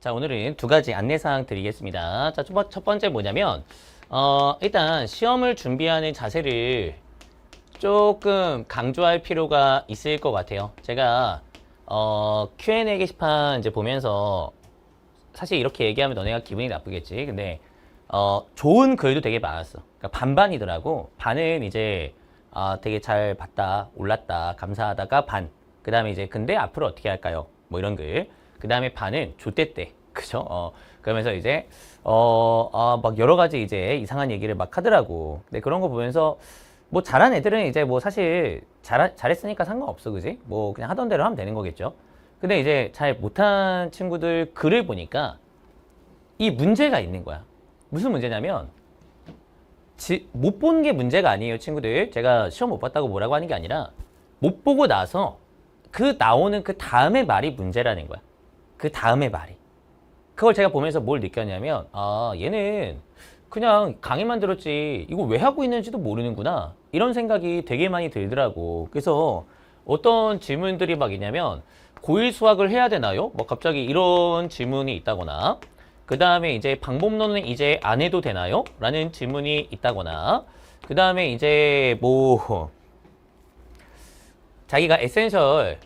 자, 오늘은 두 가지 안내사항 드리겠습니다. 자, 첫, 번째 뭐냐면, 어, 일단 시험을 준비하는 자세를 조금 강조할 필요가 있을 것 같아요. 제가, 어, Q&A 게시판 이제 보면서 사실 이렇게 얘기하면 너네가 기분이 나쁘겠지. 근데, 어, 좋은 글도 되게 많았어. 그러니까 반반이더라고. 반은 이제, 아, 되게 잘 봤다, 올랐다, 감사하다가 반. 그 다음에 이제, 근데 앞으로 어떻게 할까요? 뭐 이런 글. 그 다음에 반은 좆대 때. 그죠? 어, 그러면서 이제, 어, 아, 막 여러 가지 이제 이상한 얘기를 막 하더라고. 근데 그런 거 보면서, 뭐 잘한 애들은 이제 뭐 사실 잘, 잘했으니까 상관없어. 그지? 뭐 그냥 하던 대로 하면 되는 거겠죠. 근데 이제 잘 못한 친구들 글을 보니까 이 문제가 있는 거야. 무슨 문제냐면, 못 본 게 문제가 아니에요, 친구들. 제가 시험 못 봤다고 뭐라고 하는 게 아니라, 못 보고 나서 그 나오는 그 다음의 말이 문제라는 거야. 그 다음의 말이. 그걸 제가 보면서 뭘 느꼈냐면, 아, 얘는 그냥 강의만 들었지, 이거 왜 하고 있는지도 모르는구나. 이런 생각이 되게 많이 들더라고. 그래서 어떤 질문들이 막 있냐면, 고1 수학을 해야 되나요? 뭐 갑자기 이런 질문이 있다거나, 그 다음에 이제 방법론은 이제 안 해도 되나요? 라는 질문이 있다거나, 그 다음에 이제 뭐, 자기가 에센셜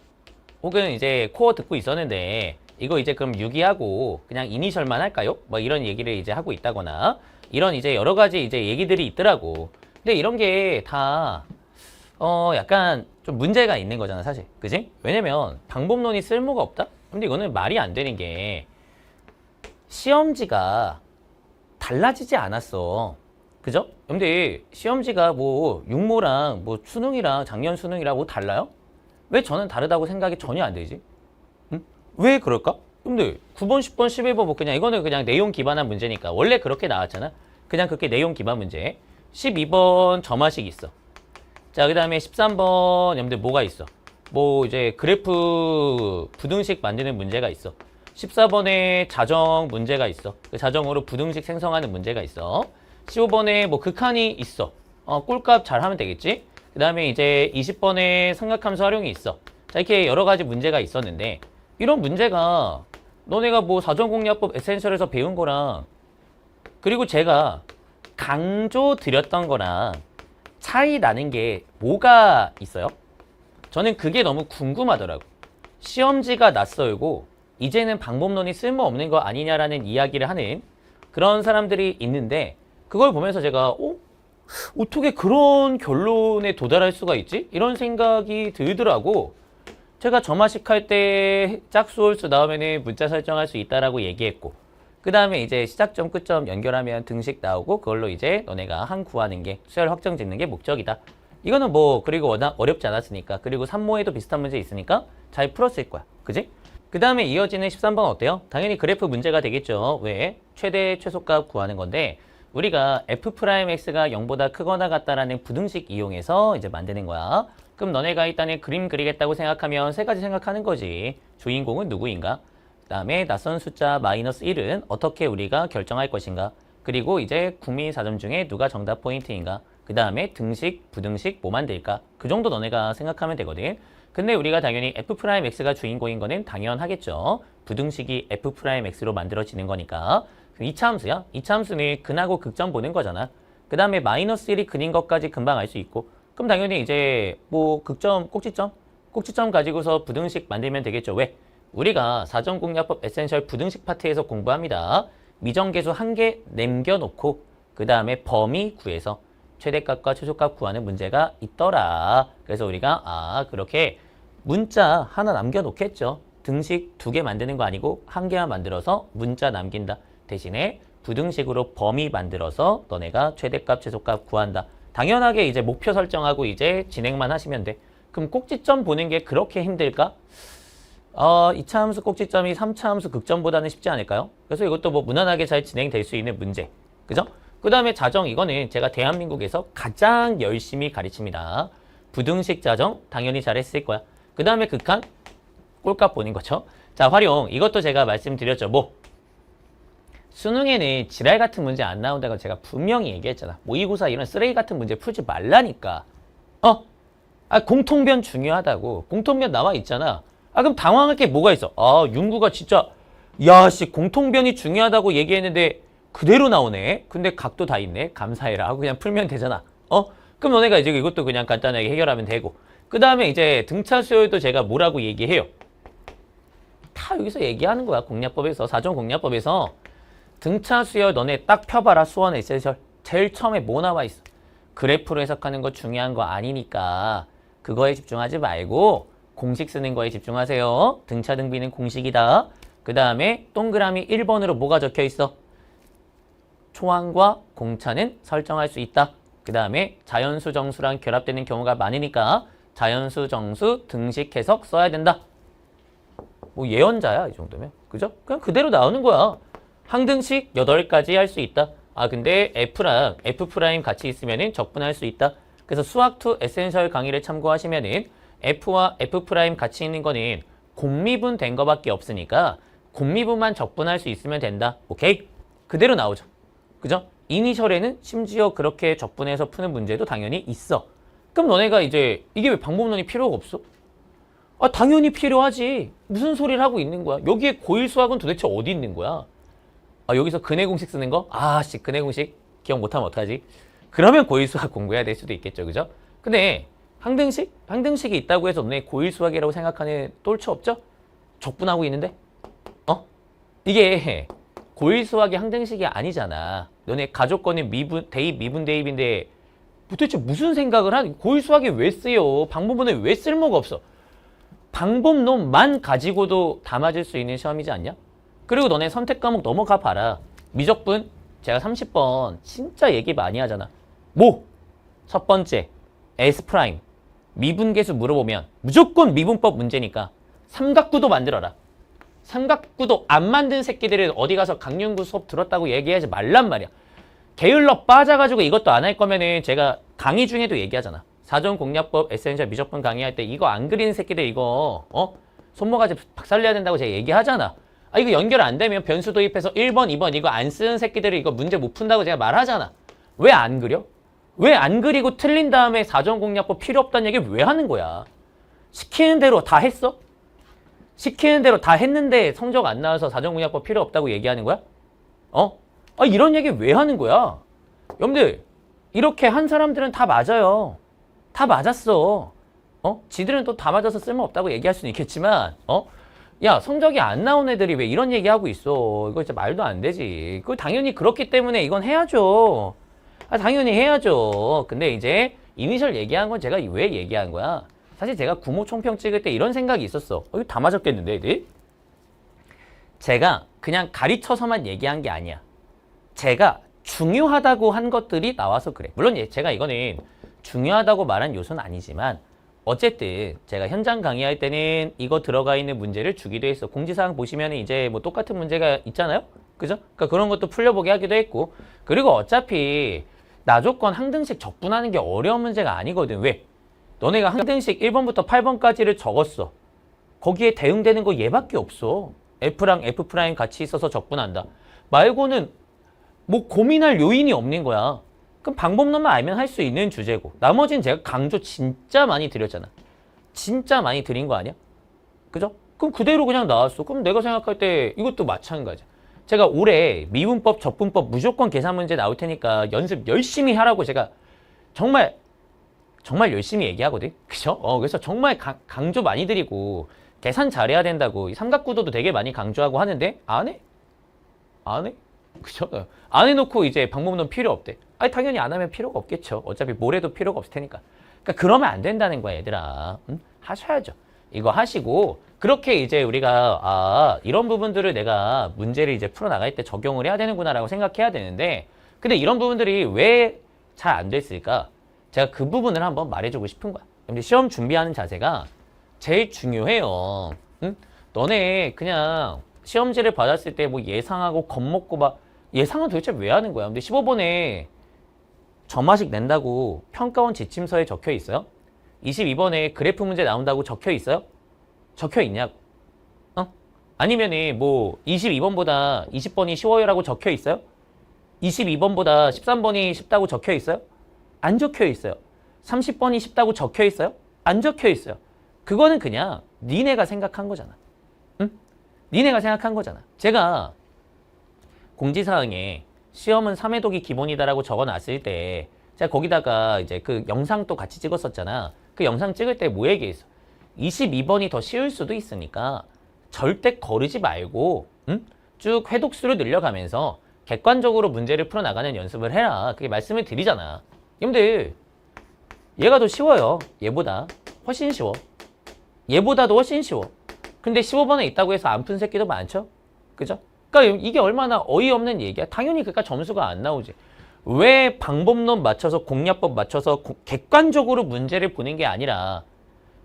혹은 이제 코어 듣고 있었는데 이거 이제 그럼 유기하고 그냥 이니셜만 할까요? 뭐 이런 얘기를 이제 하고 있다거나 이런 이제 여러 가지 이제 얘기들이 있더라고. 근데 이런 게 다 어 약간 좀 문제가 있는 거잖아 사실. 그지? 왜냐면 방법론이 쓸모가 없다? 근데 이거는 말이 안 되는 게 시험지가 달라지지 않았어. 그죠? 근데 시험지가 뭐 육모랑 뭐 수능이랑 작년 수능이랑 뭐 달라요? 왜 저는 다르다고 생각이 전혀 안 되지? 응? 왜 그럴까? 근데 9번, 10번, 11번 뭐 그냥 이거는 그냥 내용 기반한 문제니까 원래 그렇게 나왔잖아. 그냥 그렇게 내용 기반 문제. 12번 점화식 있어. 자, 그 다음에 13번 여러분들 뭐가 있어? 뭐 이제 그래프 부등식 만드는 문제가 있어. 14번에 자정 문제가 있어. 그 자정으로 부등식 생성하는 문제가 있어. 15번에 뭐 극한이 있어. 어, 꼴값 잘 하면 되겠지? 그 다음에 이제 20번에 삼각함수 활용이 있어. 자, 이렇게 여러 가지 문제가 있었는데, 이런 문제가 너네가 뭐 사전공략법 에센셜에서 배운 거랑, 그리고 제가 강조 드렸던 거랑 차이 나는 게 뭐가 있어요? 저는 그게 너무 궁금하더라고. 시험지가 낯설고, 이제는 방법론이 쓸모없는 거 아니냐라는 이야기를 하는 그런 사람들이 있는데, 그걸 보면서 제가, 어? 어떻게 그런 결론에 도달할 수가 있지? 이런 생각이 들더라고. 제가 점화식 할 때 짝수 홀수 나오면은 문자 설정할 수 있다라고 얘기했고, 그 다음에 이제 시작점, 끝점 연결하면 등식 나오고, 그걸로 이제 너네가 한 구하는 게, 수열 확정 짓는 게 목적이다. 이거는 뭐, 그리고 워낙 어렵지 않았으니까, 그리고 3모에도 비슷한 문제 있으니까 잘 풀었을 거야. 그지? 그 다음에 이어지는 13번 어때요? 당연히 그래프 문제가 되겠죠. 왜? 최대 최소값 구하는 건데, 우리가 f'x가 0보다 크거나 같다라는 부등식 이용해서 이제 만드는 거야. 그럼 너네가 일단은 그림 그리겠다고 생각하면 세 가지 생각하는 거지. 주인공은 누구인가? 그 다음에 낯선 숫자 마이너스 1은 어떻게 우리가 결정할 것인가? 그리고 이제 국민 4점 중에 누가 정답 포인트인가? 그 다음에 등식, 부등식 뭐 만들까? 그 정도 너네가 생각하면 되거든. 근데 우리가 당연히 f'x가 주인공인 거는 당연하겠죠. 부등식이 f'x로 만들어지는 거니까. 2차 함수야. 2차 함수는 근하고 극점 보는 거잖아. 그 다음에 마이너스 1이 근인 것까지 금방 알 수 있고. 그럼 당연히 이제 뭐 극점, 꼭지점? 꼭지점 가지고서 부등식 만들면 되겠죠. 왜? 우리가 사전공략법 에센셜 부등식 파트에서 공부합니다. 미정계수 한 개 남겨놓고 그 다음에 범위 구해서 최대값과 최소값 구하는 문제가 있더라. 그래서 우리가 아 그렇게 문자 하나 남겨놓겠죠. 등식 두 개 만드는 거 아니고 한 개만 만들어서 문자 남긴다. 대신에 부등식으로 범위 만들어서 너네가 최대값, 최소값 구한다. 당연하게 이제 목표 설정하고 이제 진행만 하시면 돼. 그럼 꼭지점 보는 게 그렇게 힘들까? 어, 2차 함수 꼭지점이 3차 함수 극점보다는 쉽지 않을까요? 그래서 이것도 뭐 무난하게 잘 진행될 수 있는 문제. 그죠? 그 다음에 자정 이거는 제가 대한민국에서 가장 열심히 가르칩니다. 부등식 자정 당연히 잘했을 거야. 그 다음에 극한 꼴값 보는 거죠. 자 활용 이것도 제가 말씀드렸죠. 뭐 수능에는 지랄 같은 문제 안 나온다고 제가 분명히 얘기했잖아. 모의고사 이런 쓰레기 같은 문제 풀지 말라니까. 어? 아 공통변 중요하다고. 공통변 나와 있잖아. 아 그럼 당황할 게 뭐가 있어? 아 윤구가 진짜 야 씨 공통변이 중요하다고 얘기했는데 그대로 나오네. 근데 각도 다 있네. 감사해라 하고 그냥 풀면 되잖아. 어? 그럼 너네가 이제 이것도 그냥 간단하게 해결하면 되고. 그 다음에 이제 등차 수열도 제가 뭐라고 얘기해요? 다 여기서 얘기하는 거야. 공략법에서 사전 공략법에서 등차 수열 너네 딱 펴봐라 수원 에센셜 제일 처음에 뭐 나와 있어? 그래프로 해석하는 거 중요한 거 아니니까 그거에 집중하지 말고 공식 쓰는 거에 집중하세요. 등차 등비는 공식이다. 그 다음에 동그라미 1번으로 뭐가 적혀 있어? 초항과 공차는 설정할 수 있다. 그 다음에 자연수 정수랑 결합되는 경우가 많으니까 자연수 정수 등식 해석 써야 된다. 뭐 예언자야 이 정도면 그죠? 그냥 그대로 나오는 거야. 항등식 8가지 할 수 있다. 아 근데 F랑 F 프라임 같이 있으면은 적분할 수 있다. 그래서 수학2 에센셜 강의를 참고하시면은 F와 F 프라임 같이 있는 거는 곱미분 된 거밖에 없으니까 곱미분만 적분할 수 있으면 된다. 오케이? 그대로 나오죠. 그죠? 이니셜에는 심지어 그렇게 적분해서 푸는 문제도 당연히 있어. 그럼 너네가 이제 이게 왜 방법론이 필요가 없어? 아 당연히 필요하지. 무슨 소리를 하고 있는 거야? 여기에 고일 수학은 도대체 어디 있는 거야? 아 여기서 근해 공식 쓰는 거? 아 씨 근해 공식 기억 못하면 어떡하지? 그러면 고일 수학 공부해야 될 수도 있겠죠, 그죠? 근데 항등식? 항등식이 있다고 해서 너네 고일 수학이라고 생각하는 똘추 없죠? 적분하고 있는데? 어? 이게 고일 수학이 항등식이 아니잖아. 너네 가족권의 미분 대입 미분 대입인데 도대체 무슨 생각을 한 고일 수학이 왜 쓰여? 방법론에 왜 쓸모가 없어? 방법론만 가지고도 다 맞을 수 있는 시험이지 않냐? 그리고 너네 선택 과목 넘어가 봐라. 미적분 제가 30번 진짜 얘기 많이 하잖아. 뭐? 첫 번째 S 프라임 미분계수 물어보면 무조건 미분법 문제니까 삼각구도 만들어라. 삼각구도 안 만든 새끼들은 어디 가서 강윤구 수업 들었다고 얘기하지 말란 말이야. 게을러 빠져가지고 이것도 안 할 거면은 제가 강의 중에도 얘기하잖아. 사전 공략법 에센셜 미적분 강의할 때 이거 안 그리는 새끼들 이거 어 손모가지 박살내야 된다고 제가 얘기하잖아. 아 이거 연결 안 되면 변수 도입해서 1번, 2번 이거 안 쓰는 새끼들이 이거 문제 못 푼다고 제가 말하잖아. 왜 안 그려? 왜 안 그리고 틀린 다음에 사전 공략법 필요 없다는 얘기를 왜 하는 거야? 시키는 대로 다 했어? 시키는 대로 다 했는데 성적 안 나와서 사전 공략법 필요 없다고 얘기하는 거야? 어? 아 이런 얘기 왜 하는 거야? 여러분들 이렇게 한 사람들은 다 맞아요. 다 맞았어. 어? 지들은 또 다 맞아서 쓸모없다고 얘기할 수는 있겠지만 어? 야 성적이 안 나온 애들이 왜 이런 얘기하고 있어. 이거 진짜 말도 안 되지. 그 당연히 그렇기 때문에 이건 해야죠. 아 당연히 해야죠. 근데 이제 이니셜 얘기한 건 제가 왜 얘기한 거야? 사실 제가 구모 총평 찍을 때 이런 생각이 있었어. 어, 이거 다 맞았겠는데 애들? 제가 그냥 가르쳐서만 얘기한 게 아니야. 제가 중요하다고 한 것들이 나와서 그래. 물론 예, 제가 이거는 중요하다고 말한 요소는 아니지만 어쨌든 제가 현장 강의할 때는 이거 들어가 있는 문제를 주기도 했어. 공지사항 보시면 이제 뭐 똑같은 문제가 있잖아요. 그죠? 그러니까 그런 것도 풀려보게 하기도 했고 그리고 어차피 나조건 항등식 적분하는 게 어려운 문제가 아니거든. 왜? 너네가 항등식 1번부터 8번까지를 적었어. 거기에 대응되는 거 얘밖에 없어. F랑 F 같이 있어서 적분한다. 말고는 뭐 고민할 요인이 없는 거야. 그럼 방법론만 알면 할 수 있는 주제고 나머지는 제가 강조 진짜 많이 드렸잖아. 진짜 많이 드린 거 아니야? 그죠? 그럼 그대로 그냥 나왔어. 그럼 내가 생각할 때 이것도 마찬가지야. 제가 올해 미분법, 적분법 무조건 계산 문제 나올 테니까 연습 열심히 하라고 제가 정말 정말 열심히 얘기하거든. 그죠? 어, 그래서 정말 강, 강조 많이 드리고 계산 잘해야 된다고 이 삼각구도도 되게 많이 강조하고 하는데 안 해? 안 해? 그죠? 어. 안 해놓고 이제 방법론 필요 없대. 아니 당연히 안 하면 필요가 없겠죠. 어차피 모레도 필요가 없을 테니까. 그러니까 그러면 안 된다는 거야, 얘들아. 응? 하셔야죠. 이거 하시고 그렇게 이제 우리가 아 이런 부분들을 내가 문제를 이제 풀어 나갈 때 적용을 해야 되는구나라고 생각해야 되는데 근데 이런 부분들이 왜 잘 안 됐을까? 제가 그 부분을 한번 말해주고 싶은 거야. 근데 시험 준비하는 자세가 제일 중요해요. 응? 너네 그냥 시험지를 받았을 때 뭐 예상하고 겁먹고 막 예상은 도대체 왜 하는 거야? 근데 15번에 점화식 낸다고 평가원 지침서에 적혀 있어요? 22번에 그래프 문제 나온다고 적혀 있어요? 적혀 있냐고. 어? 아니면은 뭐 22번보다 20번이 쉬워요라고 적혀 있어요? 22번보다 13번이 쉽다고 적혀 있어요? 안 적혀 있어요. 30번이 쉽다고 적혀 있어요? 안 적혀 있어요. 그거는 그냥 니네가 생각한 거잖아. 응? 니네가 생각한 거잖아. 제가 공지사항에 시험은 3회독이 기본이다라고 적어놨을 때 제가 거기다가 이제 그 영상도 같이 찍었었잖아. 그 영상 찍을 때 뭐 얘기했어? 22번이 더 쉬울 수도 있으니까 절대 거르지 말고 응? 쭉 회독수를 늘려가면서 객관적으로 문제를 풀어나가는 연습을 해라. 그게 말씀을 드리잖아. 여러분들 얘가 더 쉬워요. 얘보다 훨씬 쉬워. 얘보다도 훨씬 쉬워. 근데 15번에 있다고 해서 안 푼 새끼도 많죠? 그죠? 그러니까 이게 얼마나 어이없는 얘기야. 당연히 그러니까 점수가 안 나오지. 왜 방법론 맞춰서 공략법 맞춰서 고- 객관적으로 문제를 보는 게 아니라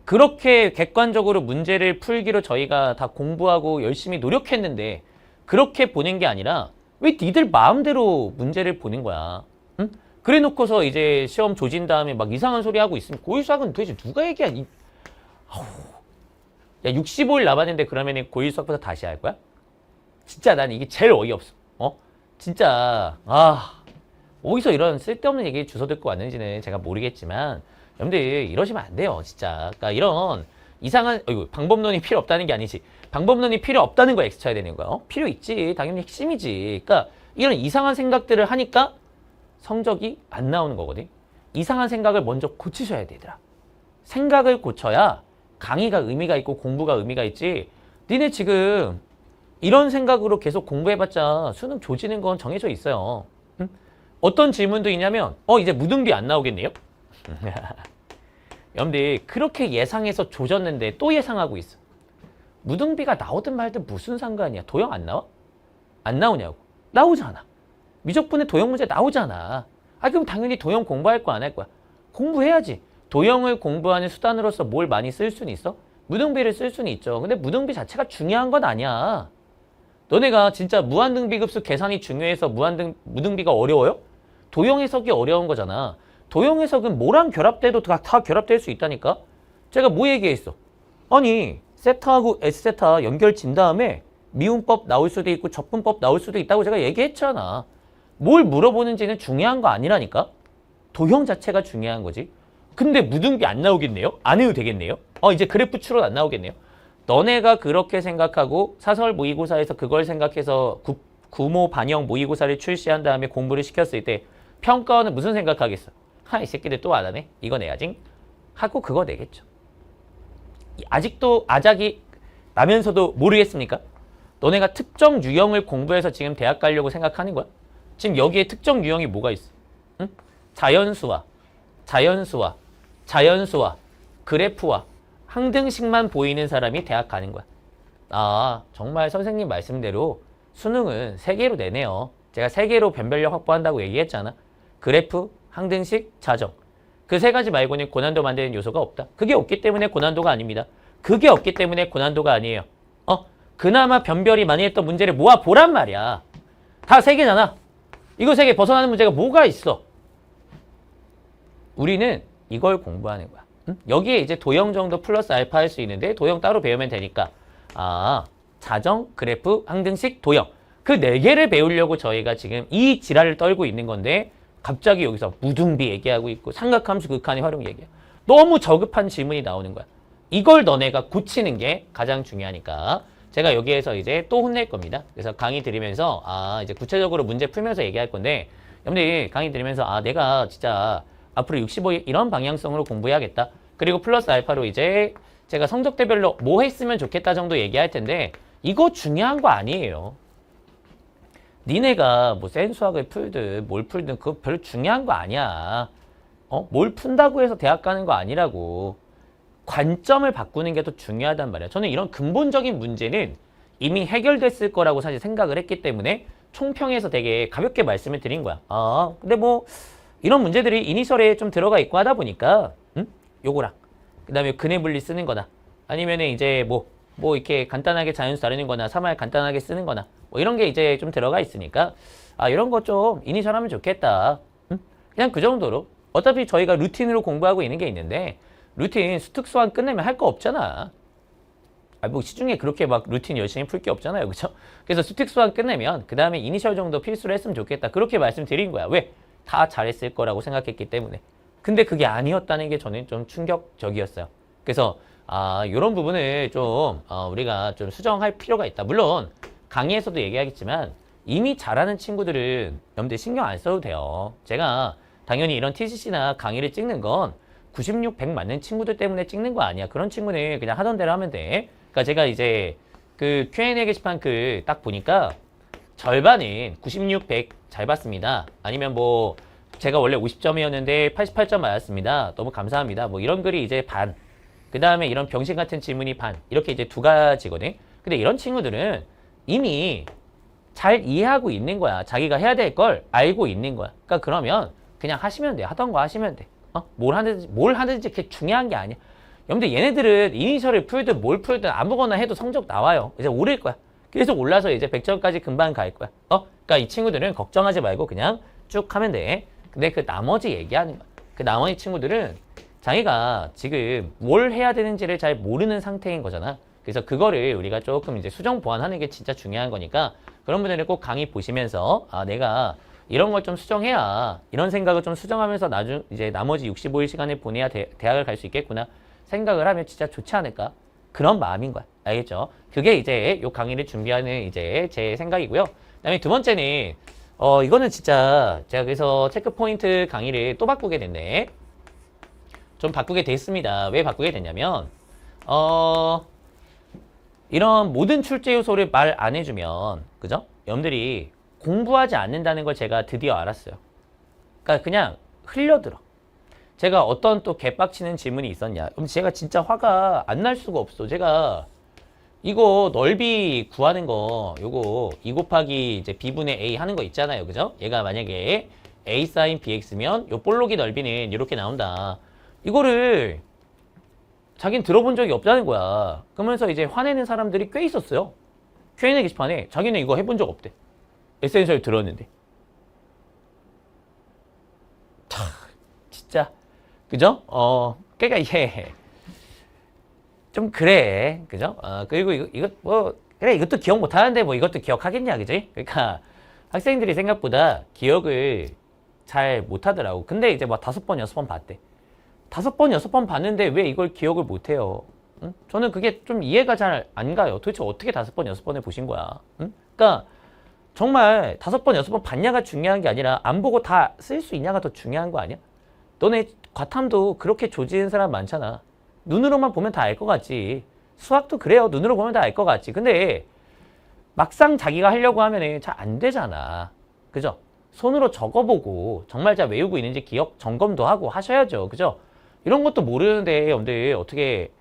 그렇게 객관적으로 문제를 풀기로 저희가 다 공부하고 열심히 노력했는데 그렇게 보는 게 아니라 왜 니들 마음대로 문제를 보는 거야? 응? 그래 놓고서 이제 시험 조진 다음에 막 이상한 소리 하고 있으면 고일수학은 도대체 누가 얘기야? 이... 아우. 야 65일 남았는데 그러면 고일수학부터 다시 할 거야? 진짜 난 이게 제일 어이없어. 어? 진짜 아 어디서 이런 쓸데없는 얘기 주워 듣고 왔는지는 제가 모르겠지만 여러분들 이러시면 안 돼요 진짜 그러니까 이런 이상한 어이구, 방법론이 필요 없다는 게 아니지 방법론이 필요 없다는 거 X 쳐야 되는 거야 어? 필요 있지 당연히 핵심이지 그러니까 이런 이상한 생각들을 하니까 성적이 안 나오는 거거든 이상한 생각을 먼저 고치셔야 되더라 생각을 고쳐야 강의가 의미가 있고 공부가 의미가 있지 니네 지금 이런 생각으로 계속 공부해봤자 수능 조지는 건 정해져 있어요. 응? 어떤 질문도 있냐면 어 이제 무등비 안 나오겠네요. 여러분들 그렇게 예상해서 조졌는데 또 예상하고 있어. 무등비가 나오든 말든 무슨 상관이야. 도형 안 나와? 안 나오냐고. 나오잖아. 미적분의 도형 문제 나오잖아. 아 그럼 당연히 도형 공부할 거야 안할 거야? 공부해야지. 도형을 공부하는 수단으로서 뭘 많이 쓸 수는 있어? 무등비를 쓸 수는 있죠. 근데 무등비 자체가 중요한 건 아니야. 너네가 진짜 무한등비급수 계산이 중요해서 무한등 무등비가 어려워요? 도형 해석이 어려운 거잖아. 도형 해석은 뭐랑 결합돼도 다, 다 결합될 수 있다니까. 제가 뭐 얘기했어? 아니 세타하고 S세타 연결 진 다음에 미분법 나올 수도 있고 적분법 나올 수도 있다고 제가 얘기했잖아. 뭘 물어보는지는 중요한 거 아니라니까. 도형 자체가 중요한 거지. 근데 무등비 안 나오겠네요? 안 해도 되겠네요? 어 이제 그래프 추론 안 나오겠네요? 너네가 그렇게 생각하고 사설 모의고사에서 그걸 생각해서 구, 구모 반영 모의고사를 출시한 다음에 공부를 시켰을 때 평가원은 무슨 생각하겠어? 하, 이 새끼들 또 안 하네? 이거 내야지? 하고 그거 내겠죠. 이- 아직도 아작이 나면서도 모르겠습니까? 너네가 특정 유형을 공부해서 지금 대학 가려고 생각하는 거야? 지금 여기에 특정 유형이 뭐가 있어? 응? 자연수와, 자연수와, 자연수와, 그래프와, 항등식만 보이는 사람이 대학 가는 거야. 아, 정말 선생님 말씀대로 수능은 세 개로 내네요. 제가 세 개로 변별력 확보한다고 얘기했잖아. 그래프, 항등식, 자정. 그 세 가지 말고는 고난도 만드는 요소가 없다. 그게 없기 때문에 고난도가 아닙니다. 그게 없기 때문에 고난도가 아니에요. 어? 그나마 변별이 많이 했던 문제를 모아 보란 말이야. 다 세 개잖아. 이거 세 개 벗어나는 문제가 뭐가 있어? 우리는 이걸 공부하는 거야. 응? 여기에 이제 도형 정도 플러스 알파 할 수 있는데 도형 따로 배우면 되니까 아 자정, 그래프, 항등식, 도형 그 네 개를 배우려고 저희가 지금 이 지랄을 떨고 있는 건데 갑자기 여기서 무등비 얘기하고 있고 삼각함수 극한의 활용 얘기야. 너무 저급한 질문이 나오는 거야. 이걸 너네가 고치는 게 가장 중요하니까 제가 여기에서 이제 또 혼낼 겁니다. 그래서 강의 들으면서 아 이제 구체적으로 문제 풀면서 얘기할 건데 여러분들 강의 들으면서 아 내가 진짜 앞으로 65 이런 방향성으로 공부해야겠다. 그리고 플러스 알파로 이제 제가 성적대별로 뭐 했으면 좋겠다 정도 얘기할 텐데 이거 중요한 거 아니에요. 니네가 뭐 센수학을 풀든 뭘 풀든 그거 별로 중요한 거 아니야. 어? 뭘 푼다고 해서 대학 가는 거 아니라고. 관점을 바꾸는 게 더 중요하단 말이야. 저는 이런 근본적인 문제는 이미 해결됐을 거라고 사실 생각을 했기 때문에 총평해서 되게 가볍게 말씀을 드린 거야. 아, 근데 뭐 이런 문제들이 이니셜에 좀 들어가 있고 하다 보니까 음? 요거랑 그 다음에 근해 분리 쓰는 거나 아니면은 이제 뭐뭐 이렇게 간단하게 자연수 다루는 거나 3할 간단하게 쓰는 거나 뭐 이런 게 이제 좀 들어가 있으니까 아 이런 거 좀 이니셜 하면 좋겠다. 음? 그냥 그 정도로 어차피 저희가 루틴으로 공부하고 있는 게 있는데 루틴 수특수한 끝내면 할 거 없잖아. 아, 뭐 시중에 그렇게 막 루틴 열심히 풀 게 없잖아요. 그죠? 그래서 수특수한 끝내면 그 다음에 이니셜 정도 필수로 했으면 좋겠다. 그렇게 말씀드린 거야. 왜? 다 잘했을 거라고 생각했기 때문에. 근데 그게 아니었다는 게 저는 좀 충격적이었어요. 그래서 아, 이런 부분을 좀 어, 우리가 좀 수정할 필요가 있다. 물론 강의에서도 얘기하겠지만 이미 잘하는 친구들은 여러분들 신경 안 써도 돼요. 제가 당연히 이런 TCC나 강의를 찍는 건 96, 100 맞는 친구들 때문에 찍는 거 아니야. 그런 친구는 그냥 하던 대로 하면 돼. 그러니까 제가 이제 그 Q&A 게시판 글딱 보니까 절반은 96, 100 잘 봤습니다. 아니면 뭐 제가 원래 50점이었는데 88점 맞았습니다. 너무 감사합니다. 뭐 이런 글이 이제 반. 그 다음에 이런 병신 같은 질문이 반. 이렇게 이제 두 가지거든. 근데 이런 친구들은 이미 잘 이해하고 있는 거야. 자기가 해야 될 걸 알고 있는 거야. 그러니까 그러면 그냥 하시면 돼. 하던 거 하시면 돼. 어? 뭘 하든지, 뭘 하든지 그게 중요한 게 아니야. 여러분들 얘네들은 이니셜을 풀든 뭘 풀든 아무거나 해도 성적 나와요. 이제 오를 거야. 계속 올라서 이제 100점까지 금방 갈 거야. 어? 그러니까 이 친구들은 걱정하지 말고 그냥 쭉 하면 돼. 근데 그 나머지 얘기하는 거야. 그 나머지 친구들은 자기가 지금 뭘 해야 되는지를 잘 모르는 상태인 거잖아. 그래서 그거를 우리가 조금 이제 수정 보완하는 게 진짜 중요한 거니까 그런 분들은 꼭 강의 보시면서 아 내가 이런 걸 좀 수정해야 이런 생각을 좀 수정하면서 나중 이제 나머지 65일 시간을 보내야 대, 대학을 갈 수 있겠구나 생각을 하면 진짜 좋지 않을까 그런 마음인 거야 알겠죠? 그게 이제 요 강의를 준비하는 이제 제 생각이고요. 그다음에 두 번째는 어 이거는 진짜 제가 그래서 체크 포인트 강의를 또 바꾸게 됐네. 좀 바꾸게 됐습니다. 왜 바꾸게 됐냐면 어 이런 모든 출제 요소를 말 안 해주면 그죠? 여러분들이 공부하지 않는다는 걸 제가 드디어 알았어요. 그러니까 그냥 흘려들어. 제가 어떤 또 개빡치는 질문이 있었냐? 그럼 제가 진짜 화가 안 날 수가 없어. 제가 이거 넓이 구하는 거 요거 2 곱하기 이제 b분의 a 하는 거 있잖아요. 그죠? 얘가 만약에 a 사인 bx면 요 볼록이 넓이는 이렇게 나온다. 이거를 자긴 들어본 적이 없다는 거야. 그러면서 이제 화내는 사람들이 꽤 있었어요. Q&A 게시판에 자기는 이거 해본 적 없대. 에센셜 들었는데. 참, 진짜. 그죠? 어, 그러니까 이게 좀 그래. 그죠? 어, 그리고 이거, 이거 뭐, 그래, 이것도 기억 못 하는데 뭐 이것도 기억하겠냐. 그지? 그러니까 학생들이 생각보다 기억을 잘 못 하더라고. 근데 이제 막 다섯 번, 여섯 번 봤대. 다섯 번, 여섯 번 봤는데 왜 이걸 기억을 못 해요? 응? 저는 그게 좀 이해가 잘 안 가요. 도대체 어떻게 다섯 번, 여섯 번을 보신 거야? 응? 그러니까 정말 다섯 번, 여섯 번 봤냐가 중요한 게 아니라 안 보고 다 쓸 수 있냐가 더 중요한 거 아니야? 너네 과탐도 그렇게 조지는 사람 많잖아. 눈으로만 보면 다 알 것 같지. 수학도 그래요. 눈으로 보면 다 알 것 같지. 근데 막상 자기가 하려고 하면은 잘 안 되잖아. 그죠? 손으로 적어보고 정말 잘 외우고 있는지 기억 점검도 하고 하셔야죠. 그죠? 이런 것도 모르는데 여러분들 어떻게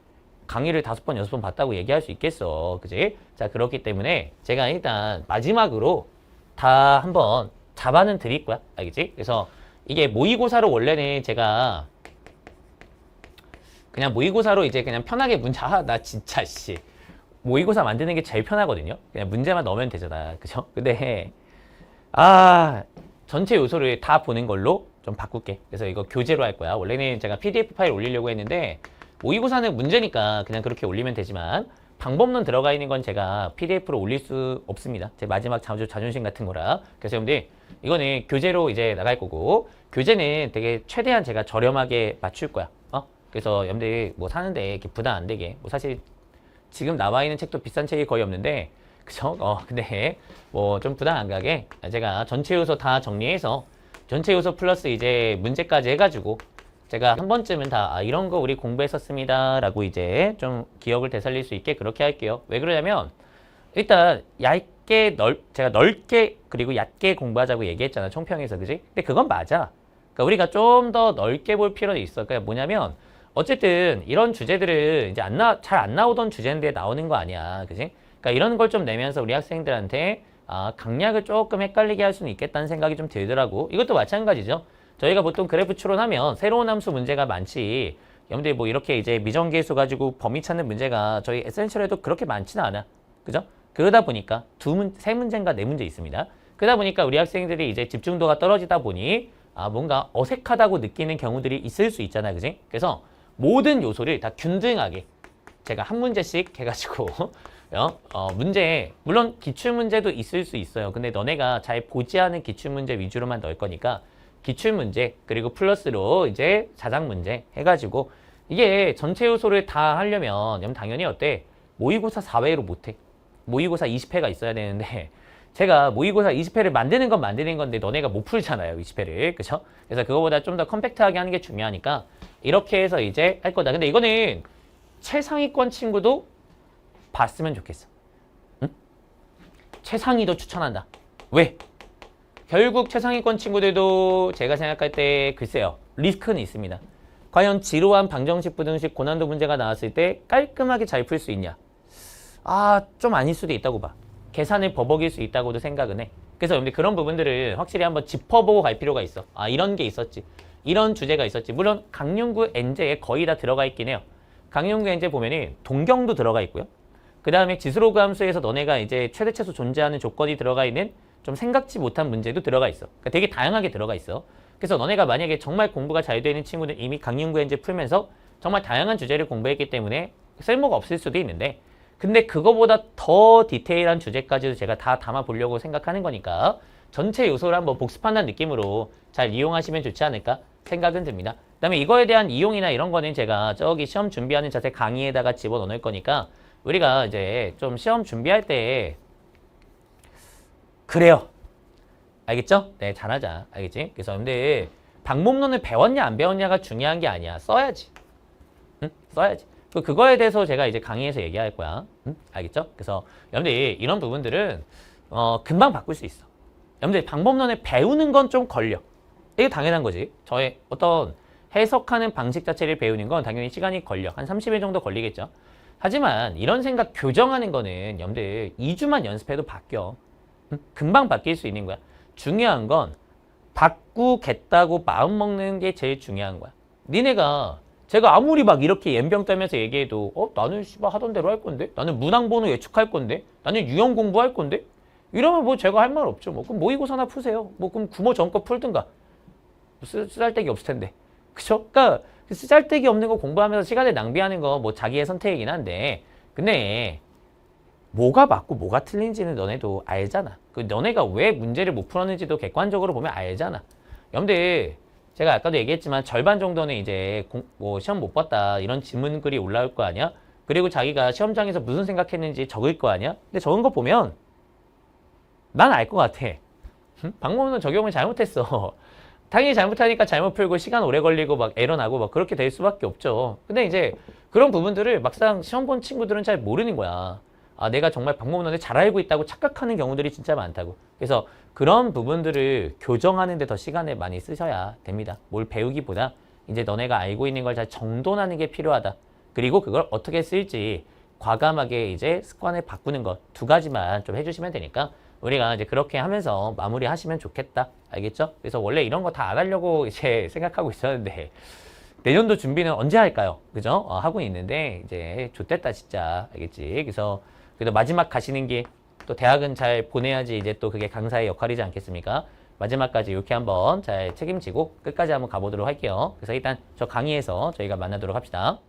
강의를 다섯 번, 여섯 번 봤다고 얘기할 수 있겠어. 그지? 자, 그렇기 때문에 제가 일단 마지막으로 다 한번 잡아는 드릴 거야. 알겠지? 그래서 이게 모의고사로 원래는 제가 그냥 모의고사로 이제 그냥 편하게 문제, 아, 나 진짜, 씨. 모의고사 만드는 게 제일 편하거든요. 그냥 문제만 넣으면 되잖아. 그죠? 근데, 아, 전체 요소를 다 보는 걸로 좀 바꿀게. 그래서 이거 교재로 할 거야. 원래는 제가 PDF 파일 올리려고 했는데, 모의고사는 문제니까 그냥 그렇게 올리면 되지만, 방법론 들어가 있는 건 제가 PDF로 올릴 수 없습니다. 제 마지막 자주, 자존심 같은 거라. 그래서 여러분들, 이거는 교재로 이제 나갈 거고, 교재는 되게 최대한 제가 저렴하게 맞출 거야. 어? 그래서 여러분들 뭐 사는데 이렇게 부담 안 되게. 뭐 사실 지금 나와 있는 책도 비싼 책이 거의 없는데, 그죠? 어, 근데 뭐 좀 부담 안 가게 제가 전체 요소 다 정리해서 전체 요소 플러스 이제 문제까지 해가지고 제가 한 번쯤은 다 아, 이런 거 우리 공부했었습니다 라고 이제 좀 기억을 되살릴 수 있게 그렇게 할게요. 왜 그러냐면 일단 얇게 넓 제가 넓게 그리고 얕게 공부하자고 얘기했잖아 총평에서 그지? 근데 그건 맞아. 그러니까 우리가 좀 더 넓게 볼 필요는 있어. 그러니까 뭐냐면 어쨌든 이런 주제들은 이제 안 나, 잘 안 나오던 주제인데 나오는 거 아니야. 그지? 그러니까 이런 걸 좀 내면서 우리 학생들한테 아, 강약을 조금 헷갈리게 할 수는 있겠다는 생각이 좀 들더라고. 이것도 마찬가지죠. 저희가 보통 그래프 추론하면 새로운 함수 문제가 많지. 여러분들이 뭐 이렇게 이제 미정계수 가지고 범위 찾는 문제가 저희 에센셜에도 그렇게 많지는 않아. 그죠? 그러다 보니까 두 문, 세 문제인가 네 문제 있습니다. 그러다 보니까 우리 학생들이 이제 집중도가 떨어지다 보니 아, 뭔가 어색하다고 느끼는 경우들이 있을 수 있잖아. 그지? 그래서 모든 요소를 다 균등하게 제가 한 문제씩 해가지고 어, 어, 문제 물론 기출 문제도 있을 수 있어요. 근데 너네가 잘 보지 않은 기출 문제 위주로만 넣을 거니까 기출 문제 그리고 플러스로 이제 자작 문제 해가지고 이게 전체 요소를 다 하려면 그럼 당연히 어때? 모의고사 4회로 못해. 모의고사 20회가 있어야 되는데 제가 모의고사 20회를 만드는 건 만드는 건데 너네가 못 풀잖아요. 20회를. 그죠? 그래서 그거보다 좀 더 컴팩트하게 하는 게 중요하니까 이렇게 해서 이제 할 거다. 근데 이거는 최상위권 친구도 봤으면 좋겠어. 응? 최상위도 추천한다. 왜? 결국 최상위권 친구들도 제가 생각할 때 글쎄요. 리스크는 있습니다. 과연 지루한 방정식, 부등식, 고난도 문제가 나왔을 때 깔끔하게 잘 풀 수 있냐? 아, 좀 아닐 수도 있다고 봐. 계산을 버벅일 수 있다고도 생각은 해. 그래서 여러분들 그런 부분들을 확실히 한번 짚어보고 갈 필요가 있어. 아, 이런 게 있었지. 이런 주제가 있었지. 물론 강용구 엔제에 거의 다 들어가 있긴 해요. 강용구 엔제 보면은 동경도 들어가 있고요. 그 다음에 지수로그 함수에서 너네가 이제 최대 최소 존재하는 조건이 들어가 있는 좀 생각지 못한 문제도 들어가 있어. 그러니까 되게 다양하게 들어가 있어. 그래서 너네가 만약에 정말 공부가 잘 되는 친구는 이미 강윤구 엔제 풀면서 정말 다양한 주제를 공부했기 때문에 쓸모가 없을 수도 있는데 근데 그거보다 더 디테일한 주제까지도 제가 다 담아보려고 생각하는 거니까 전체 요소를 한번 복습한다는 느낌으로 잘 이용하시면 좋지 않을까 생각은 듭니다. 그 다음에 이거에 대한 이용이나 이런 거는 제가 저기 시험 준비하는 자세 강의에다가 집어넣을 거니까 우리가 이제 좀 시험 준비할 때 그래요. 알겠죠? 네, 잘하자. 알겠지? 그래서 근데 방법론을 배웠냐 안 배웠냐가 중요한 게 아니야. 써야지. 응? 써야지. 그 그거에 대해서 제가 이제 강의에서 얘기할 거야. 응? 알겠죠? 그래서 여러분들 이런 부분들은 어, 금방 바꿀 수 있어. 여러분들 방법론을 배우는 건 좀 걸려. 이게 당연한 거지. 저의 어떤 해석하는 방식 자체를 배우는 건 당연히 시간이 걸려. 한 30일 정도 걸리겠죠. 하지만 이런 생각 교정하는 거는 여러분들 2주만 연습해도 바뀌어. 응? 금방 바뀔 수 있는 거야. 중요한 건 바꾸겠다고 마음 먹는 게 제일 중요한 거야. 니네가 제가 아무리 막 이렇게 연병 떨면서 얘기해도 어 나는 씨발 하던 대로 할 건데 나는 문항 번호 예측할 건데 나는 유형 공부할 건데 이러면 뭐 제가 할 말 없죠. 뭐 그럼 모의고사나 푸세요. 뭐 그럼 구모 전거 풀든가 쓰, 쓰잘데기 없을 텐데 그쵸? 그러니까 그 쓰잘데기 없는 거 공부하면서 시간을 낭비하는 거 뭐 자기의 선택이긴 한데 근데 뭐가 맞고 뭐가 틀린지는 너네도 알잖아. 그 너네가 왜 문제를 못 풀었는지도 객관적으로 보면 알잖아. 여러분들 제가 아까도 얘기했지만 절반 정도는 이제 공- 뭐 시험 못 봤다 이런 질문글이 올라올 거 아니야? 그리고 자기가 시험장에서 무슨 생각했는지 적을 거 아니야? 근데 적은 거 보면 난 알 것 같아. 응? 방법론 적용을 잘못했어. 당연히 잘못하니까 잘못 풀고 시간 오래 걸리고 막 에러 나고 막 그렇게 될 수밖에 없죠. 근데 이제 그런 부분들을 막상 시험 본 친구들은 잘 모르는 거야. 아, 내가 정말 방법론을 잘 알고 있다고 착각하는 경우들이 진짜 많다고. 그래서 그런 부분들을 교정하는 데 더 시간을 많이 쓰셔야 됩니다. 뭘 배우기보다 이제 너네가 알고 있는 걸 잘 정돈하는 게 필요하다. 그리고 그걸 어떻게 쓸지 과감하게 이제 습관을 바꾸는 것 두 가지만 좀 해주시면 되니까 우리가 이제 그렇게 하면서 마무리 하시면 좋겠다. 알겠죠? 그래서 원래 이런 거 다 안 하려고 이제 생각하고 있었는데 내년도 준비는 언제 할까요? 그죠? 어, 하고 있는데 이제 좋됐다 진짜 알겠지? 그래서 그래도 마지막 가시는 길 또 대학은 잘 보내야지 이제 또 그게 강사의 역할이지 않겠습니까? 마지막까지 이렇게 한번 잘 책임지고 끝까지 한번 가보도록 할게요. 그래서 일단 저 강의에서 저희가 만나도록 합시다.